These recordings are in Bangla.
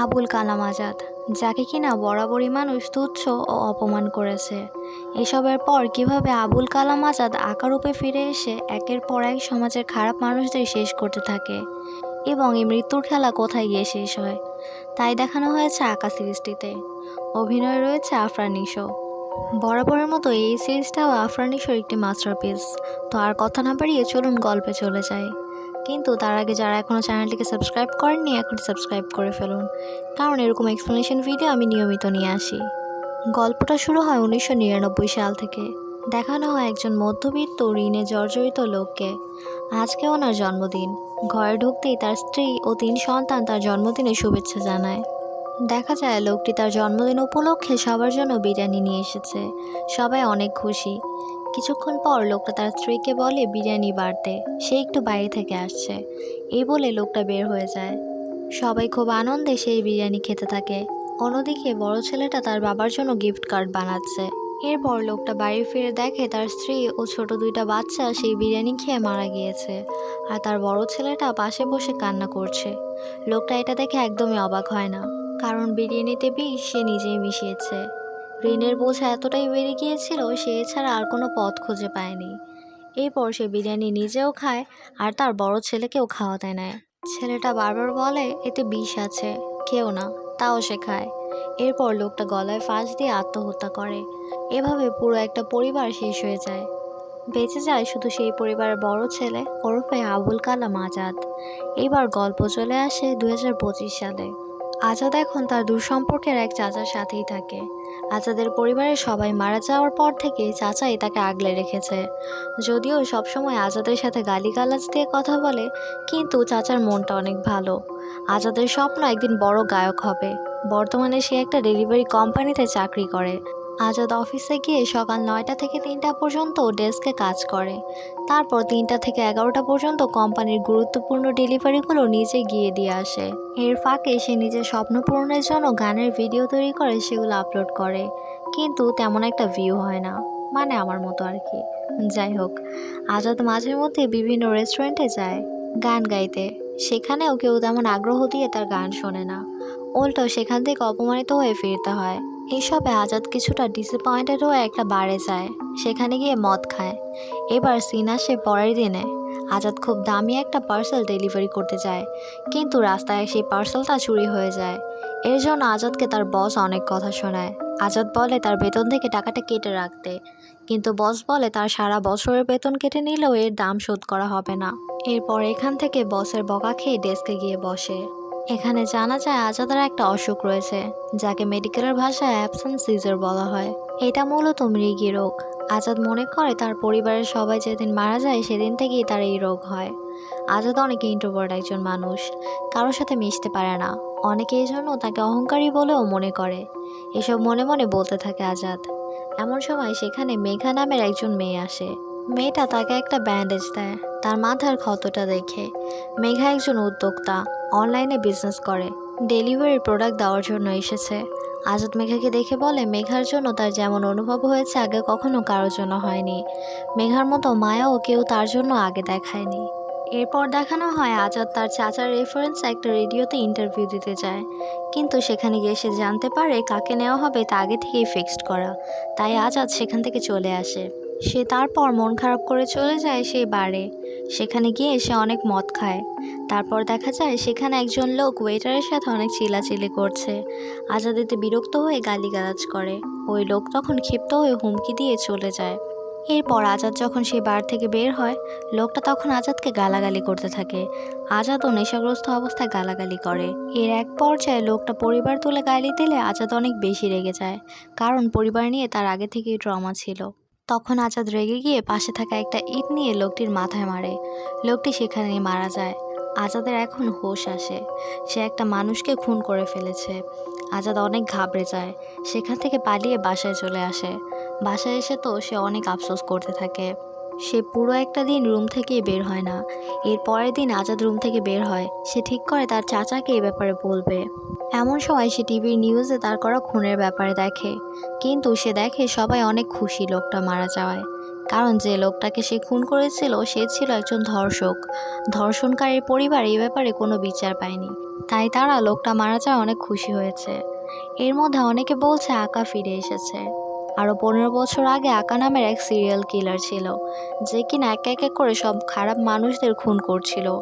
আবুল কালাম আজাদ, যাকে কিনা বরাবরই মানুষ তুচ্ছ ও অপমান করেছে। এসবের পর কীভাবে আবুল কালাম আজাদ আকারূপে ফিরে এসে একের পর এক সমাজের খারাপ মানুষদের শেষ করতে থাকে এবং এই মৃত্যুর খেলা কোথায় গিয়ে শেষ হয়, তাই দেখানো হয়েছে আঁকা সিরিজটিতে। অভিনয় রয়েছে আফরানিশো বরাবরের মতো এই সিরিজটাও আফরানিশোর একটি মাস্টারপিস তো আর কথা না বাড়িয়ে চলুন গল্পে চলে যাই। কিন্তু তার আগে যারা এখনও চ্যানেলটিকে সাবস্ক্রাইব করেননি, এখন সাবস্ক্রাইব করে ফেলুন। কারণ এরকম এক্সপ্লেনেশন ভিডিও আমি নিয়মিত নিয়ে আসি। গল্পটা শুরু হয় উনিশশো নিরানব্বই সাল থেকে। দেখানো হয় একজন মধ্যবিত্ত ঋণে জর্জরিত লোককে। আজকে ওনার জন্মদিন। ঘরে ঢুকতেই তার স্ত্রী ও তিন সন্তান তার জন্মদিনে শুভেচ্ছা জানায়। দেখা যায় লোকটি তার জন্মদিন উপলক্ষে সবার জন্য বিরিয়ানি নিয়ে এসেছে। সবাই অনেক খুশি। কিছুক্ষণ পর লোকটা তার স্ত্রীকে বলে, বিরিয়ানি বাড়তে। সে একটু বাইরে থেকে আসছে। এই বলে লোকটা বের হয়ে যায়। সবাই খুব আনন্দে সেই বিরিয়ানি খেতে থাকে। অন্যদিকে বড় ছেলেটা তার বাবার জন্য গিফট কার্ড বানাচ্ছে। এরপর লোকটা বাড়ি ফিরে দেখে তার স্ত্রী ও ছোট দুইটা বাচ্চা সেই বিরিয়ানি খেয়ে মারা গিয়েছে আর তার বড় ছেলেটা পাশে বসে কান্না করছে। লোকটা এটা দেখে একদমই অবাক হয় না। কারণ বিরিয়ানিতে বিষ সে নিজেই মিশিয়েছে। ঋণের বোঝা এতটাই বেড়ে গিয়েছিল সে এছাড়া আর কোনো পথ খুঁজে পায়নি। এরপর সে বিরিয়ানি নিজেও খায় আর তার বড় ছেলেকেও খাওয়াতে নেয় ছেলেটা বারবার বলে, এতে বিষ আছে কেউ না, তাও সে খায়। এরপর লোকটা গলায় ফাঁস দিয়ে আত্মহত্যা করে। এভাবে পুরো একটা পরিবার শেষ হয়ে যায়। বেঁচে যায় শুধু সেই পরিবারের বড় ছেলে, ওরফে আবুল কালাম আজাদ। এবার গল্প চলে আসে দু হাজার পঁচিশ সালে। আজাদ এখন তার দূরসম্পর্কের এক চাচার সাথেই থাকে। আজাদের পরিবারের সবাই মারা যাওয়ার পর থেকেই চাচাই তাকে আগলে রেখেছে। যদিও সবসময় আজাদের সাথে গালিগালাজ দিয়ে কথা বলে, কিন্তু চাচার মনটা অনেক ভালো। আজাদের স্বপ্ন একদিন বড় গায়ক হবে। বর্তমানে সে একটা ডেলিভারি কোম্পানিতে চাকরি করে। আজাদ অফিসে গিয়ে সকাল নয়টা থেকে তিনটা পর্যন্ত ডেস্কে কাজ করে। তারপর তিনটা থেকে এগারোটা পর্যন্ত কোম্পানির গুরুত্বপূর্ণ ডেলিভারিগুলো নিজে গিয়ে দিয়ে আসে। এর ফাঁকে সে নিজের স্বপ্ন পূরণের জন্য গানের ভিডিও তৈরি করে, সেগুলো আপলোড করে। কিন্তু তেমন একটা ভিউ হয় না মানে আমার মতো আর কি। যাই হোক, আজাদ মাঝে মধ্যে বিভিন্ন রেস্টুরেন্টে যায় গান গাইতে। সেখানেও কেউ তেমন আগ্রহ দিয়ে তার গান শোনে না। উল্টো সেখান থেকে অপমানিত হয়ে ফিরতে হয়। এইসবে আজাদ কিছুটা ডিসঅ্যাপয়েন্টেড হয়ে একটা বারে যায়, সেখানে গিয়ে মদ খায়। এবার সিন আসে পরের দিনে, আজাদ খুব দামি একটা পার্সেল ডেলিভারি করতে যায়, কিন্তু রাস্তায় সেই পার্সেলটা চুরি হয়ে যায়। এর জন্য আজাদকে তার বস অনেক কথা শোনায়। আজাদ বলে, তার বেতন থেকে টাকাটা কেটে রাখতে। কিন্তু বস বলে, তার সারা বছরের বেতন কেটে নিলেও এর দাম শোধ করা হবে না। এরপর এখান থেকে বসের বকা খেয়ে ডেস্কে গিয়ে বসে। এখানে জানা যায় আজাদের একটা অসুখ রয়েছে, যাকে মেডিকেলের ভাষায় অ্যাবসেন্ট সিজার বলা হয়। এটা মূলত মৃগী রোগ। আজাদ মনে করে তার পরিবারের সবাই যেদিন মারা যায়, সেদিন থেকেই তার এই রোগ হয়। আজাদ অনেক ইন্ট্রোভার্ট একজন মানুষ। কারোর সাথে মিশতে পারে না। অনেকে এই জন্য তাকে অহংকারী বলেও মনে করে। এসব মনে মনে বলতে থাকে আজাদ। এমন সময় সেখানে মেঘা নামের একজন মেয়ে আসে। মেয়েটা তাকে একটা ব্যান্ডেজ দেয়। তার মাথার ক্ষতটা দেখে। মেঘা একজন উদ্যোক্তা। অনলাইনে বিজনেস করে। ডেলিভারি প্রোডাক্ট দেওয়ার জন্য এসেছে। আজাদ মেঘাকে দেখে বলে, মেঘার জন্য তার যেমন অনুভব হয়েছে, আগে কখনো কারোর জন্য হয়নি। মেঘার মতো মায়াও কেউ তার জন্য আগে দেখায়নি। এরপর দেখানো হয়, আজাদ তার চাচার রেফারেন্স একটা রেডিওতে ইন্টারভিউ দিতে যায়। কিন্তু সেখানে গিয়ে সে জানতে পারে, কাকে নেওয়া হবে তা আগে থেকেই ফিক্সড করা। তাই আজাদ সেখান থেকে চলে আসে। সে তারপর মন খারাপ করে চলে যায় সেই বারে। সেখানে গিয়ে সে অনেক মদ খায়। তারপর দেখা যায় সেখানে একজন লোক ওয়েটারের সাথে অনেক চিলাচিলি করছে। আজাদ এতে বিরক্ত হয়ে গালিগালাজ করে। ওই লোক তখন ক্ষিপ্ত হয়ে হুমকি দিয়ে চলে যায়। এরপর আজাদ যখন সেই বার থেকে বের হয়, লোকটা তখন আজাদকে গালাগালি করতে থাকে। আজাদও নেশাগ্রস্ত অবস্থায় গালাগালি করে। এর এক পর্যায়ে লোকটা পরিবার তুলে গালি দিলে আজাদ অনেক বেশি রেগে যায়। কারণ পরিবার নিয়ে তার আগে থেকেই ট্রমা ছিল। তখন আজাদ রেগে গিয়ে পাশে থাকা একটা ইট নিয়ে লোকটির মাথায় মারে। লোকটি সেখানেই মারা যায়। আজাদের এখন হোশ আসে। সে একটা মানুষকে খুন করে ফেলেছে। আজাদ অনেক ঘাবড়ে যায়। সেখান থেকে পালিয়ে বাসায় চলে আসে। বাসায় এসে তো সে অনেক আফসোস করতে থাকে। সে পুরো একটা দিন রুম থেকেই বের হয় না। এর পরের দিন আজাদ রুম থেকে বের হয়। সে ঠিক করে তার চাচাকে এই ব্যাপারে বলবে। এমন সময় সে টিভির নিউজে তার করা খুনের ব্যাপারে দেখে। কিন্তু সে দেখে সবাই অনেক খুশি লোকটা মারা যাওয়ায়। কারণ যে লোকটাকে সে খুন করেছিল, সে ছিল একজন ধর্ষক। ধর্ষণকারীর পরিবার এই ব্যাপারে কোনো বিচার পায়নি। তাই তারা লোকটা মারা যায় অনেক খুশি হয়েছে। এর মধ্যে অনেকে বলছে আঁকা ফিরে এসেছে। আরও পনেরো বছর আগে আকা নামের এক সিরিয়াল কিলার ছিল, যে কিনা এক এক এক করে সব খারাপ মানুষদের খুন করছিল।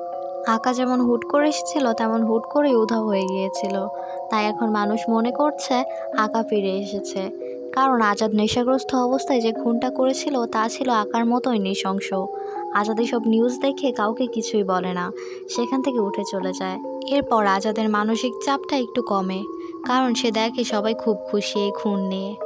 আকা যেমন হুট করে এসেছিল, তেমন হুট করেই উধাও হয়ে গিয়েছিল। তাই এখন মানুষ মনে করছে আকা ফিরে এসেছে। কারণ আজাদ নেশাগ্রস্ত অবস্থায় যে খুনটা করেছিল, তা ছিল আকার মতোই নৃশংস। আজাদ সব নিউজ দেখে কাউকে কিছুই বলে না, সেখান থেকে উঠে চলে যায়। এরপর আজাদের মানসিক চাপটা একটু কমে। কারণ সে দেখে সবাই খুব খুশি এই খুন নিয়ে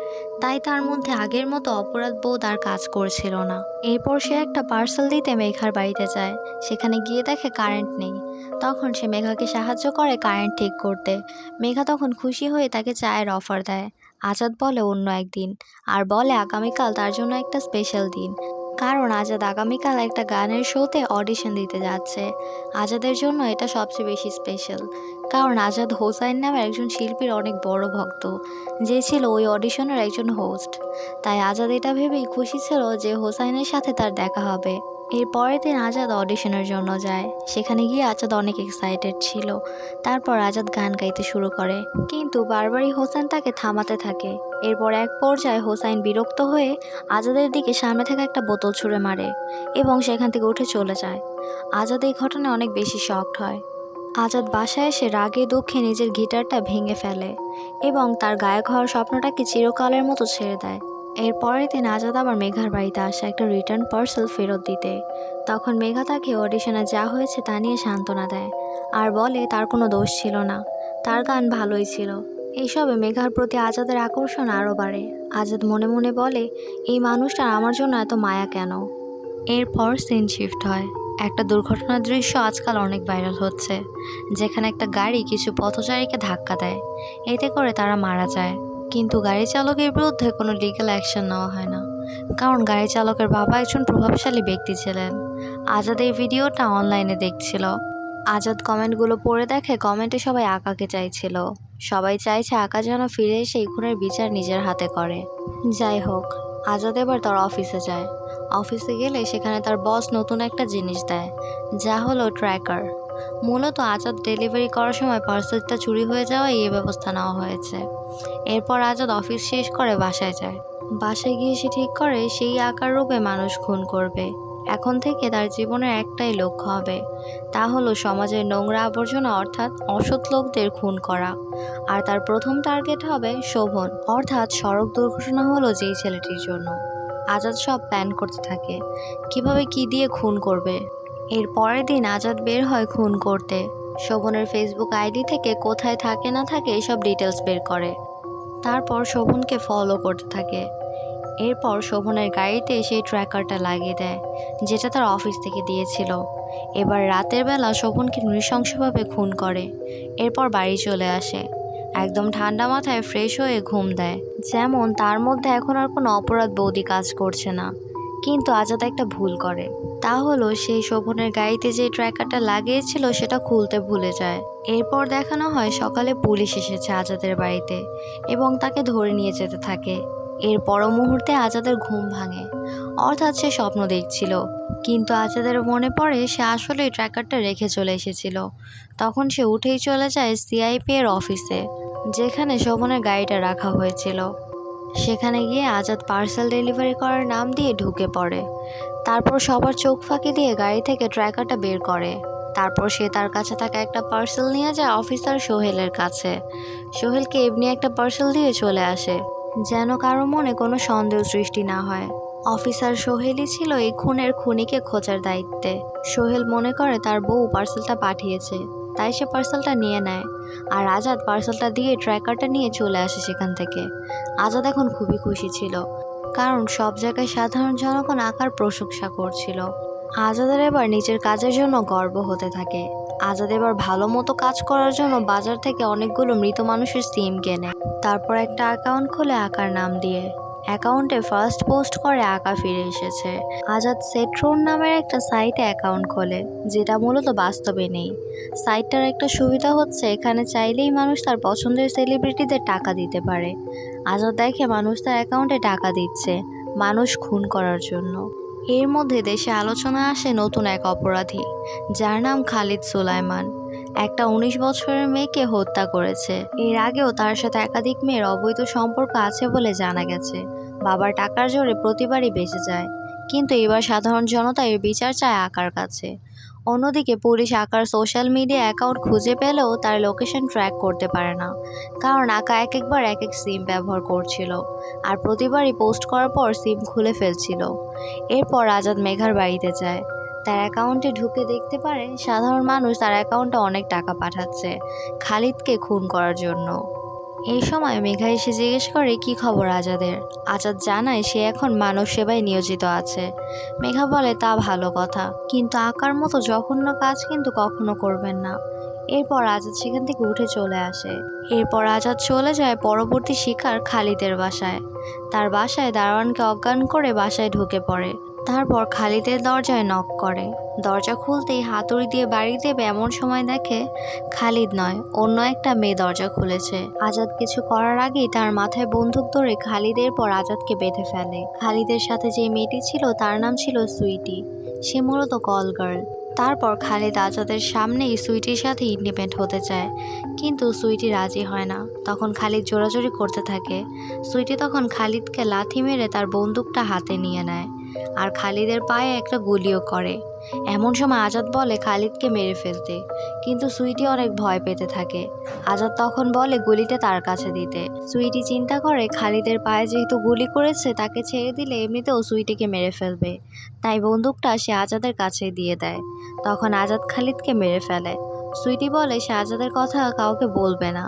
তাই তার মধ্যে আগের মতো অপরাধ বোধ আর কাজ করছিল না। এরপর সে একটা পার্সেল দিতে মেঘার বাড়িতে যায়। সেখানে গিয়ে দেখে কারেন্ট নেই। তখন সে মেঘাকে সাহায্য করে কারেন্ট ঠিক করতে। মেঘা তখন খুশি হয়ে তাকে চায়ের অফার দেয়। আজাদ বলে অন্য একদিন। আর বলে আগামীকাল তার জন্য একটা স্পেশাল দিন। কারণ আজাদ আগামীকাল একটা গানের শোতে অডিশন দিতে যাচ্ছে। আজাদের জন্য এটা সবচেয়ে বেশি স্পেশাল কারণ আজাদ হোসাইন নামে একজন শিল্পীর অনেক বড় ভক্ত, যে ছিল ওই অডিশনের একজন হোস্ট তাই আজাদ এটা ভেবেই খুশি ছিল যে হোসাইনের সাথে তার দেখা হবে। এর পরের দিন আজাদ অডিশনের জন্য যায়। সেখানে গিয়ে আজাদ অনেক এক্সাইটেড ছিল। তারপর আজাদ গান গাইতে শুরু করে। কিন্তু বারবারই হোসেন তাকে থামাতে থাকে। এরপর এক পর্যায়ে হোসাইন বিরক্ত হয়ে আজাদের দিকে সামনে থাকা একটা বোতল ছুঁড়ে মারে এবং সেখান থেকে উঠে চলে যায়। আজাদ এই ঘটনায় অনেক বেশি শকড হয়। আজাদ বাসায় এসে রাগে দুঃখে নিজের গিটারটা ভেঙে ফেলে এবং তার গায়ক হওয়ার স্বপ্নটাকে চিরকালের মতো ছেড়ে দেয়। এর পরের দিন আজাদ আবার মেঘার বাড়িতে আসে একটা রিটার্ন পার্সেল ফেরত দিতে। তখন মেঘা তাকে অডিশনে যা হয়েছে তা নিয়ে সান্ত্বনা দেয়। আর বলে, তার কোনো দোষ ছিল না। তার গান ভালোই ছিল। এইসবে মেঘার প্রতি আজাদের আকর্ষণ আরও বাড়ে। আজাদ মনে মনে বলে, এই মানুষটার আমার জন্য এত মায়া কেন? এরপর সিন শিফট হয়। একটা দুর্ঘটনার দৃশ্য আজকাল অনেক ভাইরাল হচ্ছে, যেখানে একটা গাড়ি কিছু পথচারীকে ধাক্কা দেয়। এতে করে তারা মারা যায়। কিন্তু গাড়ি চালকের বিরুদ্ধে কোনো লিগ্যাল অ্যাকশন নেওয়া হয় না, কারণ গাড়ি চালকের বাবা একজন প্রভাবশালী ব্যক্তি ছিলেন। আজাদ এই ভিডিওটা অনলাইনে দেখছিল। আজাদ কমেন্টগুলো পড়ে দেখে কমেন্টে সবাই আঁকাকে চাইছিল। সবাই চাইছে আঁকা যেন ফিরে এসে এই খুনের বিচার নিজের হাতে করে। যাই হোক, আজাদ এবার তার অফিসে যায়। অফিসে গেলে সেখানে তার বস নতুন একটা জিনিস দেয়, যা হলো ট্র্যাকার। মূলত আজাদ ডেলিভারি করার সময় পার্সেলটা চুরি হয়ে যাওয়ায় এই ব্যবস্থা নেওয়া হয়েছে। এরপর আজাদ অফিস শেষ করে বাসায় যায়। বাসায় গিয়ে সে ঠিক করে সেই আকার রূপে মানুষ খুন করবে। এখন থেকে তার জীবনের একটাই লক্ষ্য হবে, তা হলো সমাজের নোংরা আবর্জনা অর্থাৎ অসৎ লোকদের খুন করা। আর তার প্রথম টার্গেট হবে শোভন, অর্থাৎ সড়ক দুর্ঘটনা হলো যেই ছেলেটির জন্য। আজাদ সব প্ল্যান করতে থাকে। কীভাবে কি দিয়ে খুন করবে? এর পরের দিন আজাদ বের হয় খুন করতে। শোভনের ফেসবুক আইডি থেকে কোথায় থাকে না থাকে এসব ডিটেলস বের করে। তারপর শোভনকে ফলো করতে থাকে। এরপর শোভনের গাড়িতে সেই ট্র্যাকারটা লাগিয়ে দেয়, যেটা তার অফিস থেকে দিয়েছিল। এবার রাতের বেলা শোভনকে নৃশংসভাবে খুন করে। এরপর বাড়ি চলে আসে। একদম ঠান্ডা মাথায় ফ্রেশ হয়ে ঘুম দেয়। যেমন তার মধ্যে এখন আর কোনো অপরাধ বৌদি কাজ করছে না। কিন্তু আজাদ একটা ভুল করে। তা হলো সেই শোভনের গাড়িতে যে ট্র্যাকারটা লাগিয়েছিল সেটা খুলতে ভুলে যায়। এরপর দেখানো হয় সকালে পুলিশ এসেছে আজাদের বাড়িতে এবং তাকে ধরে নিয়ে যেতে থাকে। এর পর মুহূর্তে আজাদের ঘুম ভাঙে। অর্থাৎ সে স্বপ্ন দেখছিল। কিন্তু আজাদের মনে পড়ে সে আসলে ট্র্যাকারটা রেখে চলে এসেছিল। তখন সে উঠেই চলে যায় সিআইপি এর অফিসে। যেখানে শোভনের গাড়িটা রাখা হয়েছিল। সেখানে গিয়ে আজাদ পার্সেল ডেলিভারি করার নাম দিয়ে ঢুকে পড়ে। তারপর সবার চোখ ফাঁকি দিয়ে গাড়ি থেকে ট্র্যাকারটা বের করে। তারপর সে তার কাছে থাকা একটা পার্সেল নিয়ে যায় অফিসার সোহেলের কাছে। সোহেলকে এমনি একটা পার্সেল দিয়ে চলে আসে, যেন কারও মনে কোনো সন্দেহ সৃষ্টি না হয়। অফিসার সোহেলই ছিল এই খুনের খুনিকে খোঁজার দায়িত্বে। সোহেল মনে করে তার বউ পার্সেলটা পাঠিয়েছে, তাই সে পার্সেলটা নিয়ে নেয়। আর আজাদ পার্সেলটা দিয়ে ট্র্যাকারটা নিয়ে চলে আসে সেখান থেকে। আজাদ এখন খুবই খুশি ছিল, কারণ সব জায়গায় সাধারণ জনগণ আঁকার প্রশংসা করছিল। আজাদের এবার নিজের কাজের জন্য গর্ব হতে থাকে। আজাদ এবার ভালো মতো কাজ করার জন্য বাজার থেকে অনেকগুলো মৃত মানুষের সিম কেনে, তারপর একটা অ্যাকাউন্ট খোলে আঁকার নাম দিয়ে। অ্যাকাউন্টে ফার্স্ট পোস্ট করে আঁকা ফিরে এসেছে। আজাদ সেট্রোন নামের একটা সাইটে অ্যাকাউন্ট খোলে, যেটা মূলত বাস্তবে নেই। সাইটটার একটা সুবিধা হচ্ছে, এখানে চাইলেই মানুষ তার পছন্দের সেলিব্রিটিদের টাকা দিতে পারে। আজাদ দেখে মানুষ তার অ্যাকাউন্টে টাকা দিচ্ছে, মানুষ খুন করার জন্য। এর মধ্যে দেশে আলোচনা আসে নতুন এক অপরাধী, যার নাম খালিদ সুলাইমান একটা উনিশ বছরের মেয়েকে হত্যা করেছে। এর আগেও তার সাথে একাধিক মেয়ের অবৈধ সম্পর্ক আছে বলে জানা গেছে। বাবার টাকার জোরে প্রতিবারই বেঁচে যায়। কিন্তু এবার সাধারণ জনতা এর বিচার চায় আকার কাছে। অন্যদিকে পুলিশ আকার সোশ্যাল মিডিয়া অ্যাকাউন্ট খুঁজে পেলেও তার লোকেশন ট্র্যাক করতে পারে না। কারণ আকা এক একবার এক এক সিম ব্যবহার করছিল। আর প্রতিবারই পোস্ট করার পর সিম খুলে ফেলছিল। এরপর আজাদ মেঘার বাড়িতে যায়। তার অ্যাকাউন্টে ঢুকে দেখতে পারে সাধারণ মানুষ তার অ্যাকাউন্টে অনেক টাকা পাঠাচ্ছে খালিদকে খুন করার জন্য। এই সময় মেঘা এসে জিজ্ঞেস করে, কি খবর আজাদের? আজাদ জানায়, সে এখন মানব সেবায় নিয়োজিত আছে। মেঘা বলে, তা ভালো কথা, কিন্তু আকার মতো জঘন্য কাজ কিন্তু কখনো করবেন না। এরপর আজাদ সেখান থেকে উঠে চলে আসে। এরপর আজাদ চলে যায় পরবর্তী শিকার খালিদের বাসায়। তার বাসায় দারোয়ানকে অজ্ঞান করে বাসায় ঢুকে পড়ে। তারপর খালিদের দরজায় নক করে। দরজা খুলতেই হাতুড়ি দিয়ে বাড়ি দেবে এমন সময় দেখে খালিদ নয়, অন্য একটা মেয়ে দরজা খুলেছে। আজাদ কিছু করার আগেই তার মাথায় বন্দুক ধরে খালিদের পর আজাদকে বেঁধে ফেলে। খালিদের সাথে যে মেয়েটি ছিল তার নাম ছিল সুইটি। সে মূলত কল গার্ল। তারপর খালিদ আজাদের সামনেই সুইটির সাথে ইন্ডিপেন্ড হতে চায়। কিন্তু সুইটি রাজি হয় না। তখন খালিদ জোরাজোরি করতে থাকে। সুইটি তখন খালিদকে লাথি মেরে তার বন্দুকটা হাতে নিয়ে নেয়। আর খালিদের পায়ে একটা গুলিও করে। এমন সময় আজাদ বলে খালিদকে মেরে ফেলতে, কিন্তু সুইটি অনেক ভয় পেতে থাকে। আজাদ তখন বলে গুলিটা তার কাছে দিতে। সুইটি চিন্তা করে খালিদের পায়ে যেহেতু গুলি করেছে, তাকে ছেড়ে দিলে এমনিতেও সুইটিকে মেরে ফেলবে। তাই বন্দুকটা সে আজাদের কাছে দিয়ে দেয়। তখন আজাদ খালিদকে মেরে ফেলে। সুইটি বলে, সে আজাদের কথা কাউকে বলবে না।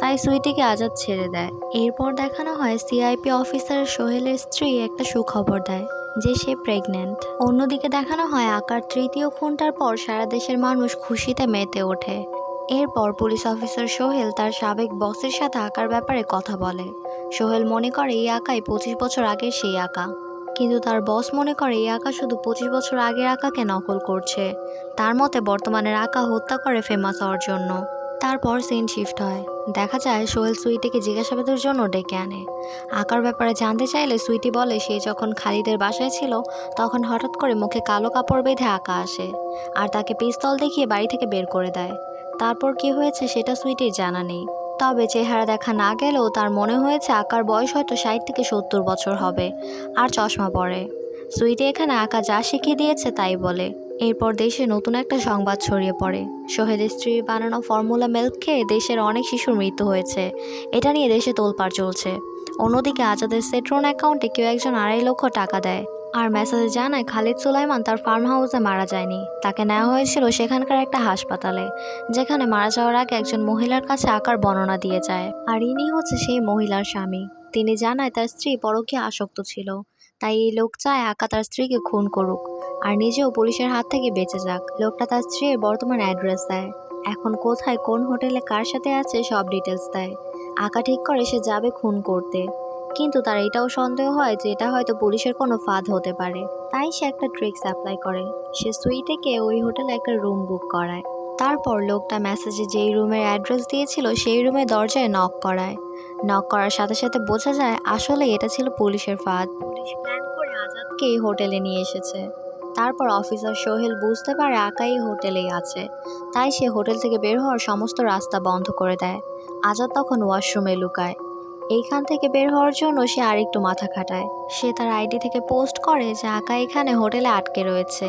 তাই সুইটিকে আজাদ ছেড়ে দেয়। এরপর দেখানো হয় সিআইপি অফিসার সোহেলের স্ত্রী একটা সুখবর দেয়। যে সে প্রেগনেন্ট অন্যদিকে দেখানো হয় আকার তৃতীয় খুনটার পর সারা দেশের মানুষ খুশিতে মেতে ওঠে। এরপর পুলিশ অফিসার সোহেল তার সাবেক বসের সাথে আঁকার ব্যাপারে কথা বলে। সোহেল মনে করে এই আঁকাই পঁচিশ বছর আগের সেই আঁকা। কিন্তু তার বস মনে করে এই আঁকা শুধু পঁচিশ বছর আগের আঁকাকে নকল করছে। তার মতে বর্তমানের আঁকা হত্যা করে ফেমাস হওয়ার জন্য। তারপর সিন শিফট হয়। দেখা যায় সোহেল সুইটিকে জিজ্ঞাসাবাদের জন্য ডেকে আনে। আঁকার ব্যাপারে জানতে চাইলে সুইটি বলে, সে যখন খালিদের বাসায় ছিল, তখন হঠাৎ করে মুখে কালো কাপড় বেঁধে আঁকা আসে আর তাকে পিস্তল দেখিয়ে বাড়ি থেকে বের করে দেয়। তারপর কি হয়েছে সেটা সুইটির জানা নেই। তবে চেহারা দেখা না গেলেও তার মনে হয়েছে আঁকার বয়স হয়তো ষাট থেকে সত্তর বছর হবে, আর চশমা পরে। সুইটি এখানে আঁকা যা শিখিয়ে দিয়েছে তাই বলে। এরপর দেশে নতুন একটা সংবাদ ছড়িয়ে পড়ে। সোহেলের স্ত্রী বানানো ফর্মুলা মিল্ক খেয়ে দেশের অনেক শিশুর মৃত্যু হয়েছে। এটা নিয়ে দেশে তোলপাড় চলছে। অন্যদিকে আজাদের সেট্রন অ্যাকাউন্টে কেউ একজন আড়াই লক্ষ টাকা দেয়। আর মেসেজে জানায়, খালিদ সুলাইমান তার ফার্ম হাউসে মারা যায়নি। তাকে নেওয়া হয়েছিল সেখানকার একটা হাসপাতালে, যেখানে মারা যাওয়ার আগে একজন মহিলার কাছে আকার বর্ণনা দিয়ে যায়। আর ইনি হচ্ছে সেই মহিলার স্বামী। তিনি জানায়, তার স্ত্রী পরকীয় আসক্ত ছিল। তাই এই লোক চায় আকা তার স্ত্রীকে খুন করুক, আর নিজেও পুলিশের হাত থেকে বেঁচে যাক। লোকটা তার স্ত্রীর বর্তমান অ্যাড্রেস দেয়। এখন কোথায়, কোন হোটেলে, কার সাথে আছে, সব ডিটেলস দেয়। আঁকা ঠিক করে সে যাবে খুন করতে। কিন্তু তার এটাও সন্দেহ হয় যে এটা হয়তো পুলিশের কোনো ফাঁদ হতে পারে। তাই সে একটা ট্রিক্স অ্যাপ্লাই করে। সে সুইটেকে ওই হোটেলে একটা রুম বুক করায়। তারপর লোকটা মেসেজে যেই রুমের অ্যাড্রেস দিয়েছিল, সেই রুমে দরজায় নক করায়। নক করার সাথে সাথে বোঝা যায় আসলে এটা ছিল পুলিশের ফাঁদ। পুলিশ প্ল্যান করে আজাদকে এই হোটেলে নিয়ে এসেছে। তারপর অফিসার সোহেল বুঝতে পারে আকাই হোটেলেই আছে। তাই সে হোটেল থেকে বের হওয়ার সমস্ত রাস্তা বন্ধ করে দেয়। আজাদ তখন ওয়াশরুমে লুকায়। এইখান থেকে বের হওয়ার জন্য সে আরেকটু মাথা খাটায়। সে তার আইডি থেকে পোস্ট করে যে আঁকা এখানে হোটেলে আটকে রয়েছে।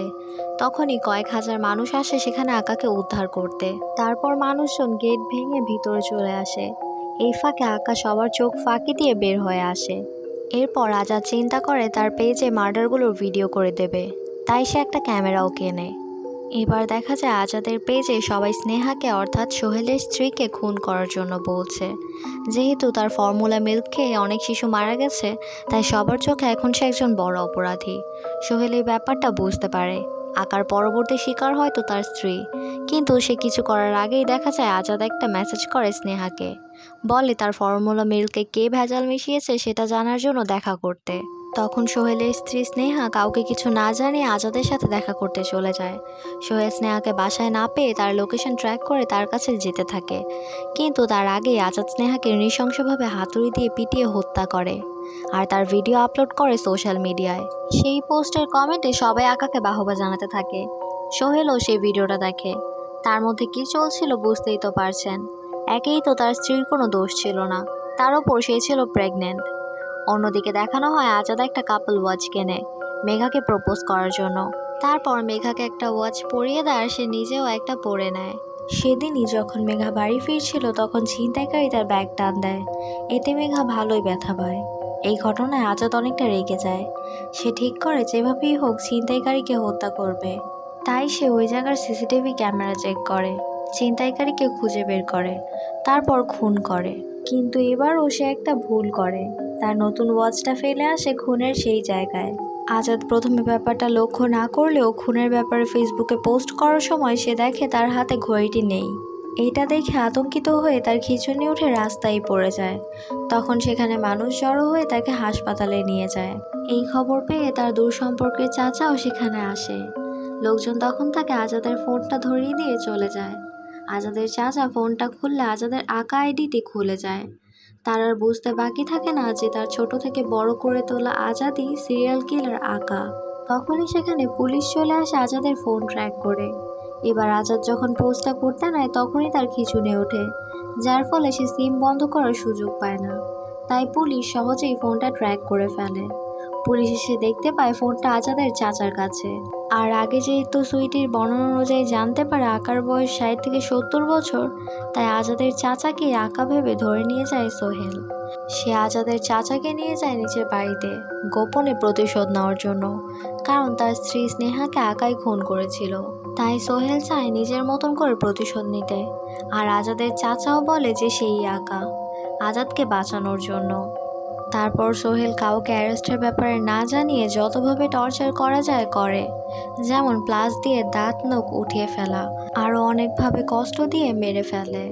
তখনই কয়েক হাজার মানুষ আসে সেখানে আঁকাকে উদ্ধার করতে। তারপর মানুষজন গেট ভেঙে ভিতরে চলে আসে। এই ফাঁকে আকা সবার চোখ ফাঁকি দিয়ে বের হয়ে আসে। এরপর আজাদ চিন্তা করে তার পেজে মার্ডারগুলোর ভিডিও করে দেবে। তাই সে একটা ক্যামেরাও কেনে। এবার দেখা যায় আজাদের পেজে সবাই স্নেহাকে অর্থাৎ সোহেলের স্ত্রীকে খুন করার জন্য বলছে। যেহেতু তার ফর্মুলা মিল্ক খেয়ে অনেক শিশু মারা গেছে, তাই সবার চোখে এখন সে একজন বড় অপরাধী। সোহেল এই ব্যাপারটা বুঝতে পারে। আকার পরবর্তী শিকার হয়তো তার স্ত্রী। কিন্তু সে কিছু করার আগেই দেখা যায় আজাদ একটা মেসেজ করে স্নেহাকে। বলে, তার ফর্মুলা মিল্কে কে ভেজাল মিশিয়েছে সেটা জানার জন্য দেখা করতে। তখন সোহেলের স্ত্রী স্নেহা কাউকে কিছু না জানিয়ে আজাদের সাথে দেখা করতে চলে যায়। সোহেল স্নেহাকে বাসায় না পেয়ে তার লোকেশন ট্র্যাক করে তার কাছে যেতে থাকে। কিন্তু তার আগেই আজাদ স্নেহাকে নৃশংসভাবে হাতুড়ি দিয়ে পিটিয়ে হত্যা করে। আর তার ভিডিও আপলোড করে সোশ্যাল মিডিয়ায় সেই পোস্টের কমেন্টে সবাই আকাকে বাহবা জানাতে থাকে। সোহেলও সেই ভিডিওটা দেখে। তার মধ্যে কি চলছিল বুঝতেই তো পারছেন। একেই তো তার স্ত্রীর কোনো দোষ ছিল না। তার ওপর সে ছিল প্রেগনেন্ট অন্যদিকে দেখানো হয় আজাদ একটা কাপল ওয়াচ কেনে, মেঘাকে প্রপোজ করার জন্য। তারপর মেঘাকে একটা ওয়াচ পরিয়ে দেয় আর সে নিজেও একটা পরে নেয়। সেদিনই যখন মেঘা বাড়ি ফিরছিল তখন ছিনতাইকারী তার ব্যাগ টান দেয়। এতে মেঘা ভালোই ব্যথা পায়। এই ঘটনায় আজাদ অনেকটা রেগে যায়। সে ঠিক করে যেভাবেই হোক ছিনতাইকারীকে হত্যা করবে। তাই সে ওই জায়গার সিসিটিভি ক্যামেরা চেক করে, ছিনতাইকারীকে খুঁজে বের করে, তারপর খুন করে। কিন্তু এবারও সে একটা ভুল করে। তার নতুন ওয়াচটা ফেলে আসে খুনের সেই জায়গায়। আজাদ প্রথমে ব্যাপারটা লক্ষ্য না করলেও খুনের ব্যাপারে ফেসবুকে পোস্ট করার সময় সে দেখে তার হাতে ঘড়িটি নেই। এটা দেখে আতঙ্কিত হয়ে তার খিচুনি উঠে রাস্তায় পড়ে যায়। তখন সেখানে মানুষ জড়ো হয়ে তাকে হাসপাতালে নিয়ে যায়। এই খবর পেয়ে তার দূর সম্পর্কের চাচাও সেখানে আসে। লোকজন তখন তাকে আজাদের ফোনটা ধরিয়ে দিয়ে চলে যায়। আজাদের চাচা ফোনটা খুললে আজাদের আঁকা আইডিটি খুলে যায়। তার আর বুঝতে বাকি থাকে না যে তার ছোট থেকে বড় করে তোলা আজাদি সিরিয়াল কিলার আঁকা। তখনই সেখানে পুলিশ চলে আসে আজাদের ফোন ট্র্যাক করে। এবার আজাদ যখন পোস্টটা করতে নেয়, তখনই তার খিচুনে ওঠে। যার ফলে সে সিম বন্ধ করার সুযোগ পায় না। তাই পুলিশ সহজেই ফোনটা ট্র্যাক করে ফেলে। পুলিশ এসে দেখতে পায় ফোনটা আজাদের চাচার কাছে। আর আগে যেহেতু সুইটির বর্ণনা অনুযায়ী জানতে পারে আকার বয়স ষাট থেকে সত্তর বছর, তাই আজাদের চাচাকে আঁকা ভেবে ধরে নিয়ে যায় সোহেল। সে আজাদের চাচাকে নিয়ে যায় নিজের বাড়িতে, গোপনে প্রতিশোধ নেওয়ার জন্য। কারণ তার স্ত্রী স্নেহাকে আকাই খুন করেছিল। তাই সোহেল চায় নিজের মতন করে প্রতিশোধ নিতে। আর আজাদের চাচাও বলে যে সেই আঁকা আজাদকে বাঁচানোর জন্য। তারপর সোহেল কাউকে অ্যারেস্টের ব্যাপারে না জানিয়ে যতভাবে টর্চার করা যায় করে, যেমন প্লাস দিয়ে দাঁত নখ উঠিয়ে ফেলা, আরও অনেকভাবে কষ্ট দিয়ে মেরে ফেলে।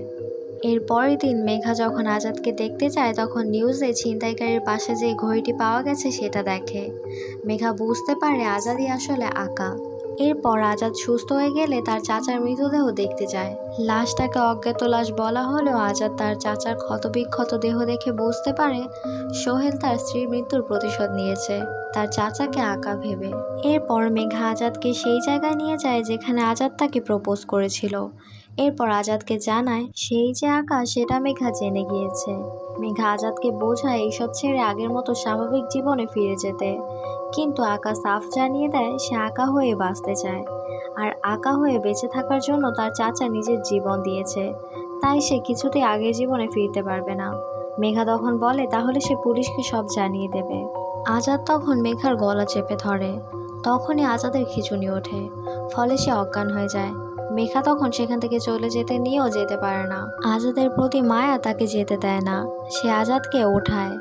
এর পরের দিন মেঘা যখন আজাদকে দেখতে যায় তখন নিউজে ছিনতাইকারীর পাশে যে ঘড়িটি পাওয়া গেছে সেটা দেখে। মেঘা বুঝতে পারে আজাদই আসলে আঁকা এরপর আজাদ সুস্থ হয়ে গেলে তার চাচার মৃতদেহ দেখতে যায়। লাশটাকে অজ্ঞাত লাশ বলা হলেও আজাদ তার চাচার ক্ষতবিক্ষত দেহ দেখে বুঝতে পারে সোহেল তার স্ত্রীর মৃত্যুর প্রতিশোধ নিয়েছে। তার চাচাকে আঁকা ভেবে। এরপর মেঘা আজাদকে সেই জায়গায় নিয়ে যায় যেখানে আজাদ তাকে প্রপোজ করেছিল। এরপর আজাদকে জানায়, সেই যে আঁকা সেটা মেঘা জেনে গিয়েছে। মেঘা আজাদকে বোঝায় এইসব ছেড়ে আগের মতো স্বাভাবিক জীবনে ফিরে যেতে। কিন্তু আঁকা সাফ জানিয়ে দেয়, সে আঁকা হয়ে বাঁচতে চায়। আর আঁকা হয়ে বেঁচে থাকার জন্য তার চাচা নিজের জীবন দিয়েছে। তাই সে কিছুতেই আগের জীবনে ফিরতে পারবে না। মেঘা তখন বলে, তাহলে সে পুলিশকে সব জানিয়ে দেবে। আজাদ তখন মেঘার গলা চেপে ধরে। তখনই আজাদের খিচুনি ওঠে। ফলে সে অজ্ঞান হয়ে যায়। মেঘা তখন সেখান থেকে চলে যেতে নিয়েও যেতে পারে না। আজাদের প্রতি মায়া তাকে যেতে দেয় না, সে আজাদকে ওঠায়।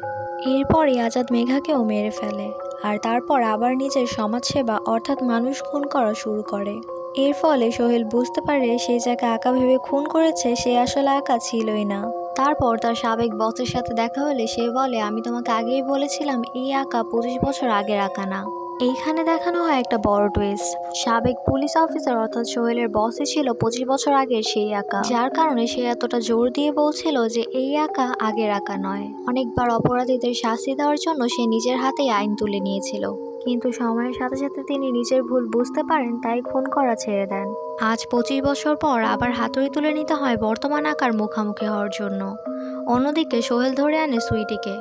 এরপরই আজাদ মেঘাকেও মেরে ফেলে, আর তারপর আবার নিজের সমাজসেবা অর্থাৎ মানুষ খুন করা শুরু করে। এর ফলে সোহেল বুঝতে পারে সেই যাকে আঁকা ভেবে খুন করেছে, সে আসলে আঁকা ছিলই না। তারপর তার সাবেক বসের সাথে দেখা হলে সে বলে, আমি তোমাকে আগেই বলেছিলাম, এই আঁকা পঁচিশ বছর আগের আঁকা না। এইখানে দেখানো হয় একটা বড় টুইস্ট সাবেক পুলিশ অফিসার অর্থাৎ সোহেলের বসই ছিল পঁচিশ বছর আগের সেই আঁকা যার কারণে সে এতটা জোর দিয়ে বলছিল যে এই আঁকা আগের আঁকা নয়। অনেকবার অপরাধীদের শাস্তি দেওয়ার জন্য সে নিজের হাতেই আইন তুলে নিয়েছিল। কিন্তু সময়ের সাথে সাথে তিনি নিজের ভুল বুঝতে পারেন, তাই খুন করা ছেড়ে দেন। আজ পঁচিশ বছর পর আবার হাতুড়ি তুলে নিতে হয় বর্তমান আকার মুখামুখি হওয়ার জন্য। অন্যদিকে সোহেল ধরে আনে সুইটিকে,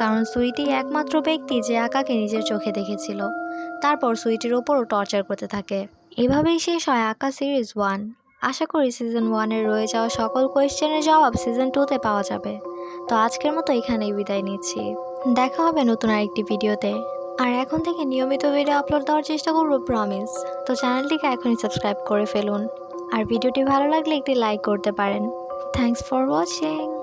কারণ সুইটি একমাত্র ব্যক্তি যে আকাকে নিজের চোখে দেখেছিল। তারপর সুইটির ওপরও টর্চার করতে থাকে। এভাবেই শেষ হয় আঁকা সিরিজ ওয়ান। আশা করি সিজন ওয়ানের রয়ে যাওয়া সকল কোয়েশ্চেনের জবাব সিজন টুতে পাওয়া যাবে। তো আজকের মতো এখানেই বিদায় নিচ্ছি। দেখা হবে নতুন আরেকটি ভিডিওতে। আর এখন থেকে নিয়মিত ভিডিও আপলোড দেওয়ার চেষ্টা করব প্রমিস তো চ্যানেলটিকে এখনই সাবস্ক্রাইব করে ফেলুন। আর ভিডিওটি ভালো লাগলে একটি লাইক করতে পারেন। Thanks for watching